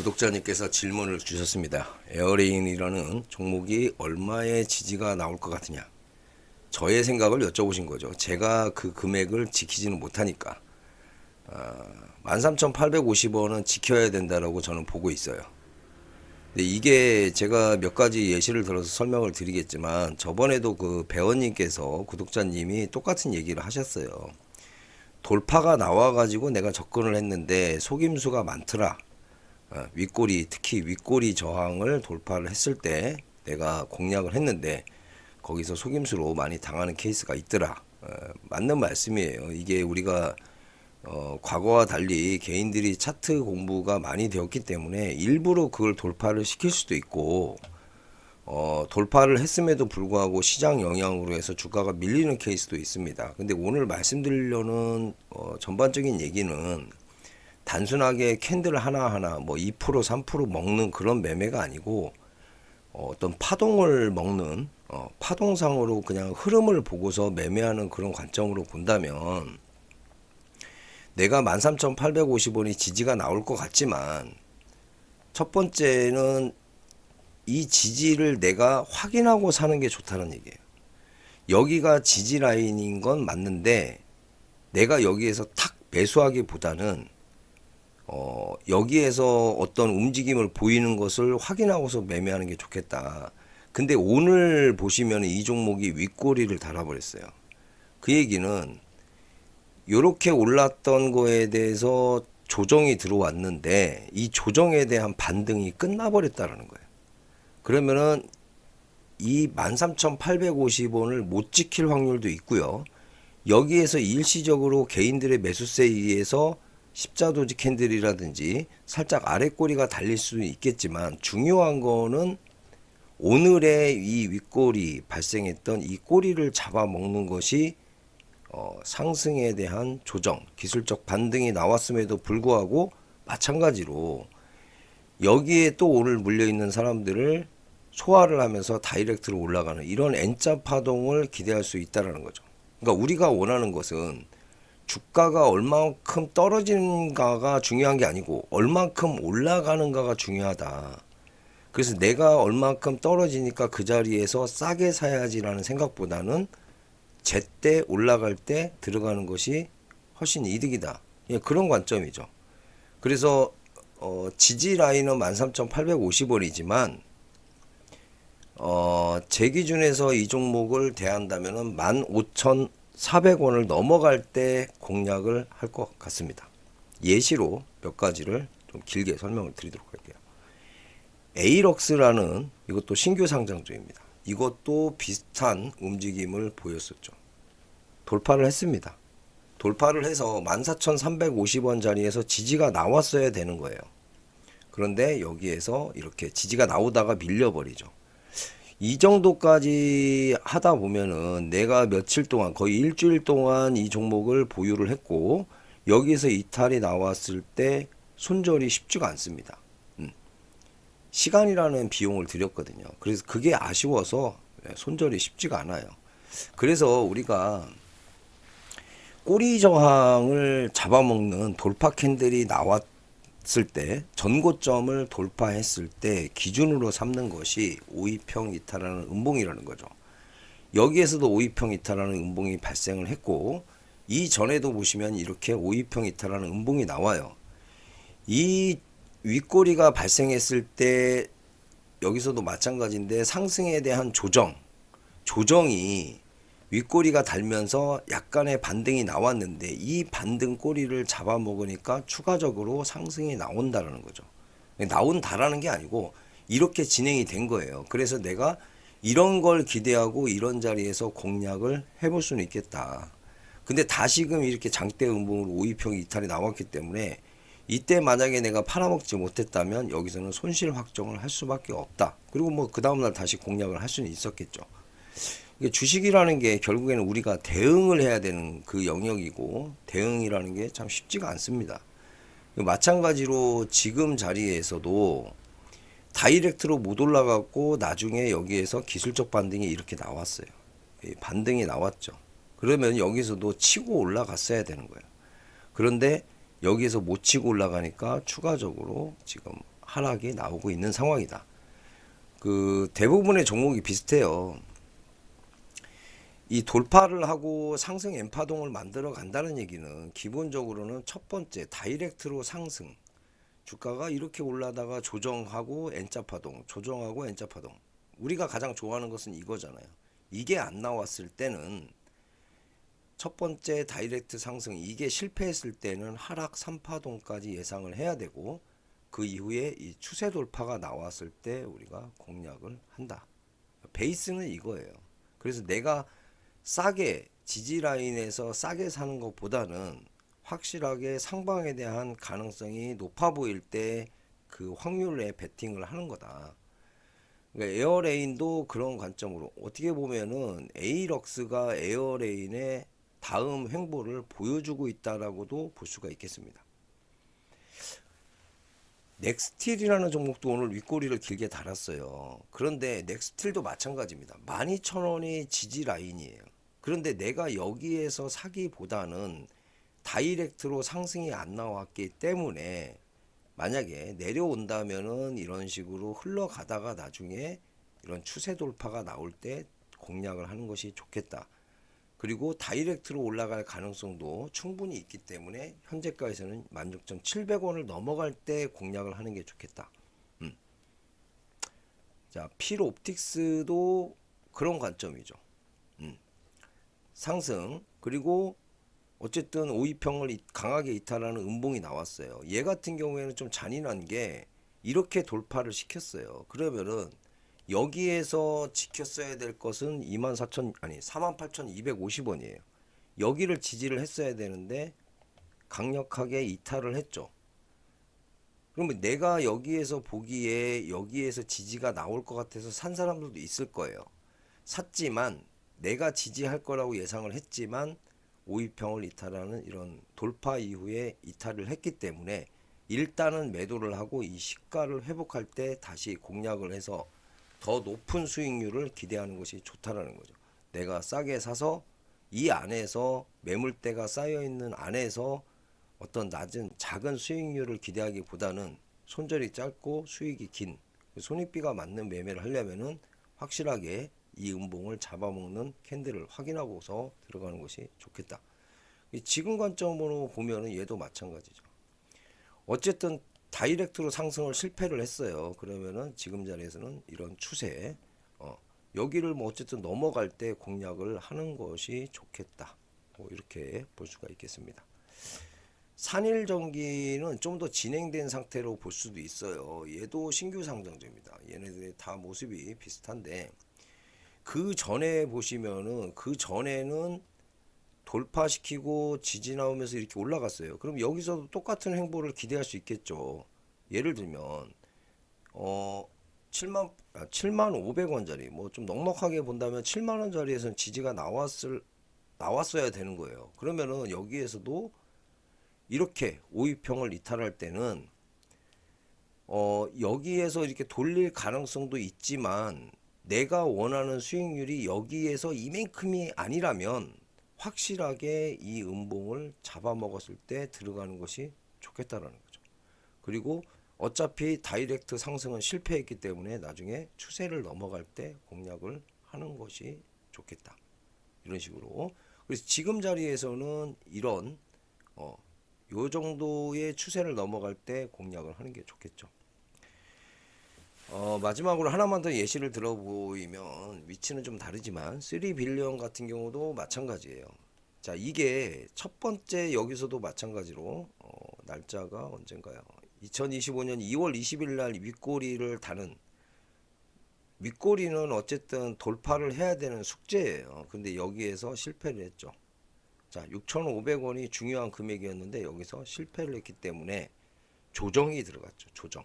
구독자님께서 질문을 주셨습니다. 에어레인이라는 종목이 얼마의 지지가 나올 것 같으냐? 저의 생각을 여쭤보신 거죠. 제가 그 금액을 지키지는 못하니까. 아, 13,850원은 지켜야 된다라고 저는 보고 있어요. 근데 이게 제가 몇 가지 예시를 들어서 설명을 드리겠지만 저번에도 그 배원님께서 구독자님이 똑같은 얘기를 하셨어요. 돌파가 나와가지고 내가 접근을 했는데 속임수가 많더라. 어, 윗꼬리 특히 윗꼬리 저항을 돌파를 했을 때 내가 공략을 했는데 거기서 속임수로 많이 당하는 케이스가 있더라. 어, 맞는 말씀이에요. 이게 우리가 어, 과거와 달리 개인들이 차트 공부가 많이 되었기 때문에 일부러 그걸 돌파를 시킬 수도 있고 어, 돌파를 했음에도 불구하고 시장 영향으로 해서 주가가 밀리는 케이스도 있습니다. 근데 오늘 말씀드리려는 어, 전반적인 얘기는 단순하게 캔들 하나하나 뭐 2% 3% 먹는 그런 매매가 아니고 어, 어떤 파동을 먹는 어, 파동상으로 그냥 흐름을 보고서 매매하는 그런 관점으로 본다면 내가 13,850원이 지지가 나올 것 같지만 첫 번째는 이 지지를 내가 확인하고 사는 게 좋다는 얘기예요. 여기가 지지 라인인 건 맞는데 내가 여기에서 탁 매수하기보다는 어, 여기에서 어떤 움직임을 보이는 것을 확인하고서 매매하는 게 좋겠다. 근데 오늘 보시면 이 종목이 윗꼬리를 달아버렸어요. 그 얘기는 요렇게 올랐던 거에 대해서 조정이 들어왔는데 이 조정에 대한 반등이 끝나버렸다라는 거예요. 그러면은 이 13,850원을 못 지킬 확률도 있고요. 여기에서 일시적으로 개인들의 매수세에 의해서 십자도지 캔들이라든지 살짝 아래 꼬리가 달릴 수는 있겠지만 중요한 거는 오늘의 이 윗꼬리 발생했던 이 꼬리를 잡아먹는 것이 어, 상승에 대한 조정, 기술적 반등이 나왔음에도 불구하고 마찬가지로 여기에 또 오늘 물려 있는 사람들을 소화를 하면서 다이렉트로 올라가는 이런 N자 파동을 기대할 수 있다라는 거죠. 그러니까 우리가 원하는 것은 주가가 얼만큼 떨어지는가가 중요한 게 아니고 얼만큼 올라가는가가 중요하다. 그래서 내가 얼만큼 떨어지니까 그 자리에서 싸게 사야지라는 생각보다는 제때 올라갈 때 들어가는 것이 훨씬 이득이다. 예, 그런 관점이죠. 그래서 어, 지지 라인은 13,850원이지만 어, 제 기준에서 이 종목을 대한다면은 15,400원을 넘어갈 때 공략을 할 것 같습니다. 예시로 몇 가지를 좀 길게 설명을 드리도록 할게요. 에이럭스라는 이것도 신규 상장주입니다. 이것도 비슷한 움직임을 보였었죠. 돌파를 했습니다. 돌파를 해서 14,350원 자리에서 지지가 나왔어야 되는 거예요. 그런데 여기에서 이렇게 지지가 나오다가 밀려버리죠. 이 정도까지 하다 보면은 내가 며칠 동안 거의 일주일 동안 이 종목을 보유를 했고 여기에서 이탈이 나왔을 때 손절이 쉽지가 않습니다. 음. 시간이라는 비용을 들였거든요. 그래서 그게 아쉬워서 손절이 쉽지가 않아요. 그래서 우리가 꼬리 저항을 잡아먹는 돌파 캔들이 나왔 을 때 전고점을 돌파했을 때 기준으로 삼는 것이 오이평 이탈하는 음봉이라는 거죠. 여기에서도 오이평 이탈하는 음봉이 발생을 했고 이 전에도 보시면 이렇게 오이평 이탈하는 음봉이 나와요. 이 윗꼬리가 발생했을 때 여기서도 마찬가지인데 상승에 대한 조정, 조정이 윗꼬리가 달면서 약간의 반등이 나왔는데 이 반등 꼬리를 잡아먹으니까 추가적으로 상승이 나온다라는 거죠. 나온다라는 게 아니고 이렇게 진행이 된 거예요. 그래서 내가 이런 걸 기대하고 이런 자리에서 공략을 해볼 수는 있겠다. 근데 다시금 이렇게 장대 음봉으로 오이평 이탈이 나왔기 때문에 이때 만약에 내가 팔아먹지 못했다면 여기서는 손실 확정을 할 수밖에 없다. 그리고 뭐 그 다음날 다시 공략을 할 수는 있었겠죠. 주식이라는 게 결국에는 우리가 대응을 해야 되는 그 영역이고 대응이라는 게 참 쉽지가 않습니다. 마찬가지로 지금 자리에서도 다이렉트로 못 올라갔고 나중에 여기에서 기술적 반등이 이렇게 나왔어요. 반등이 나왔죠. 그러면 여기서도 치고 올라갔어야 되는 거예요. 그런데 여기에서 못 치고 올라가니까 추가적으로 지금 하락이 나오고 있는 상황이다. 그 대부분의 종목이 비슷해요. 이 돌파를 하고 상승 엠파동을 만들어 간다는 얘기는 기본적으로는 첫 번째 다이렉트로 상승. 주가가 이렇게 올라다가 조정하고 N자 파동 조정하고 N자 파동. 우리가 가장 좋아하는 것은 이거잖아요. 이게 안 나왔을 때는 첫 번째 다이렉트 상승 이게 실패했을 때는 하락 3파동까지 예상을 해야 되고 그 이후에 이 추세 돌파가 나왔을 때 우리가 공략을 한다. 베이스는 이거예요. 그래서 내가 싸게 지지 라인에서 싸게 사는 것보다는 확실하게 상방에 대한 가능성이 높아 보일 때 그 확률에 베팅을 하는 거다. 그러니까 에어레인도 그런 관점으로 어떻게 보면은 에이럭스가 에어레인의 다음 횡보를 보여주고 있다라고도 볼 수가 있겠습니다. 넥스틸이라는 종목도 오늘 윗꼬리를 길게 달았어요. 그런데 넥스틸도 마찬가지입니다. 12,000원이 지지 라인이에요. 그런데 내가 여기에서 사기보다는 다이렉트로 상승이 안 나왔기 때문에 만약에 내려온다면은 이런 식으로 흘러가다가 나중에 이런 추세 돌파가 나올 때 공략을 하는 것이 좋겠다. 그리고 다이렉트로 올라갈 가능성도 충분히 있기 때문에 현재가에서는 16,700원을 넘어갈 때 공략을 하는 게 좋겠다. 음. 자, 필 옵틱스도 그런 관점이죠. 음. 상승 그리고 어쨌든 오이평을 이- 강하게 이탈하는 음봉이 나왔어요. 얘 같은 경우에는 좀 잔인한 게 이렇게 돌파를 시켰어요. 그러면은 여기에서 지켰어야 될 것은 24,000 아니 48,250원이에요. 여기를 지지를 했어야 되는데 강력하게 이탈을 했죠. 그러면 내가 여기에서 보기에 여기에서 지지가 나올 것 같아서 산 사람들도 있을 거예요. 샀지만 내가 지지할 거라고 예상을 했지만 오이평을 이탈하는 이런 돌파 이후에 이탈을 했기 때문에 일단은 매도를 하고 이 시가를 회복할 때 다시 공략을 해서 더 높은 수익률을 기대하는 것이 좋다라는 거죠. 내가 싸게 사서 이 안에서 매물대가 쌓여 있는 안에서 어떤 낮은 작은 수익률을 기대하기보다는 손절이 짧고 수익이 긴 손익비가 맞는 매매를 하려면은 확실하게 이 음봉을 잡아먹는 캔들을 확인하고서 들어가는 것이 좋겠다. 이 지금 관점으로 보면은 얘도 마찬가지죠. 어쨌든 다이렉트로 상승을 실패를 했어요. 그러면은 지금 자리에서는 이런 추세, 어, 여기를 뭐 어쨌든 넘어갈 때 공략을 하는 것이 좋겠다. 뭐 이렇게 볼 수가 있겠습니다. 산일 전기는 좀 더 진행된 상태로 볼 수도 있어요. 얘도 신규 상장제입니다. 얘네들이 다 모습이 비슷한데 그 전에 보시면은 그 전에는 돌파시키고 지지 나오면서 이렇게 올라갔어요. 그럼 여기서도 똑같은 행보를 기대할 수 있겠죠. 예를 들면 어 7만 아, 7만 500원짜리 뭐 좀 넉넉하게 본다면 7만 원짜리에서는 지지가 나왔을 나왔어야 되는 거예요. 그러면은 여기에서도 이렇게 오이평을 이탈할 때는 어 여기에서 이렇게 돌릴 가능성도 있지만 내가 원하는 수익률이 여기에서 이만큼이 아니라면 확실하게 이 음봉을 잡아먹었을 때 들어가는 것이 좋겠다라는 거죠. 그리고 어차피 다이렉트 상승은 실패했기 때문에 나중에 추세를 넘어갈 때 공략을 하는 것이 좋겠다. 이런 식으로. 그래서 지금 자리에서는 이런 어, 요 정도의 추세를 넘어갈 때 공략을 하는 게 좋겠죠. 어, 마지막으로 하나만 더 예시를 들어보이면 위치는 좀 다르지만 3빌리언 같은 경우도 마찬가지예요. 자, 이게 첫 번째 여기서도 마찬가지로 어, 날짜가 언젠가요? 2025년 2월 20일 날 윗꼬리를 다는 윗꼬리는 어쨌든 돌파를 해야 되는 숙제예요. 근데 여기에서 실패를 했죠. 자, 6,500원이 중요한 금액이었는데 여기서 실패를 했기 때문에 조정이 들어갔죠. 조정.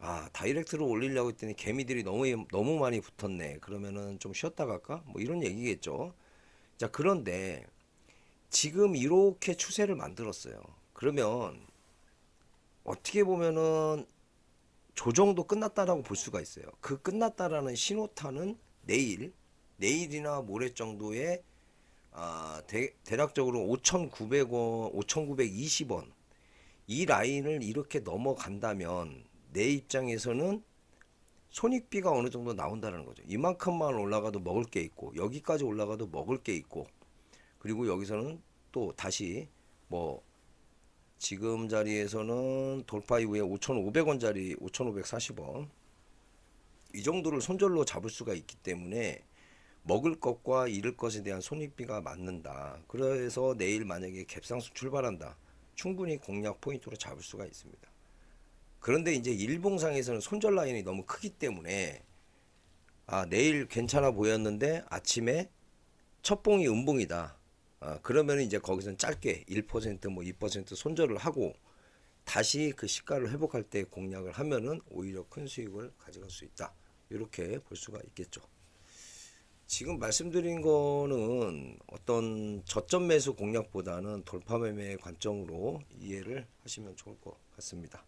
아, 다이렉트로 올리려고 했더니 개미들이 너무 너무 많이 붙었네. 그러면은 좀 쉬었다 갈까? 뭐 이런 얘기겠죠. 자, 그런데 지금 이렇게 추세를 만들었어요. 그러면 어떻게 보면은 조정도 끝났다라고 볼 수가 있어요. 그 끝났다라는 신호탄은 내일, 내일이나 모레 정도에 아, 대, 대략적으로 5,900원, 5,920원 이 라인을 이렇게 넘어간다면 내 입장에서는 손익비가 어느 정도 나온다는 거죠. 이만큼만 올라가도 먹을 게 있고 여기까지 올라가도 먹을 게 있고 그리고 여기서는 또 다시 뭐 지금 자리에서는 돌파 이후에 5,500원짜리 5,540원 이 정도를 손절로 잡을 수가 있기 때문에 먹을 것과 잃을 것에 대한 손익비가 맞는다. 그래서 내일 만약에 갭상승 출발한다. 충분히 공략 포인트로 잡을 수가 있습니다. 그런데 이제 일봉상에서는 손절 라인이 너무 크기 때문에 아 내일 괜찮아 보였는데 아침에 첫 봉이 음봉이다. 아, 그러면 이제 거기서는 짧게 1%뭐 2% 손절을 하고 다시 그 시가를 회복할 때 공략을 하면은 오히려 큰 수익을 가져갈 수 있다. 이렇게 볼 수가 있겠죠. 지금 말씀드린 거는 어떤 저점 매수 공략보다는 돌파 매매의 관점으로 이해를 하시면 좋을 것 같습니다.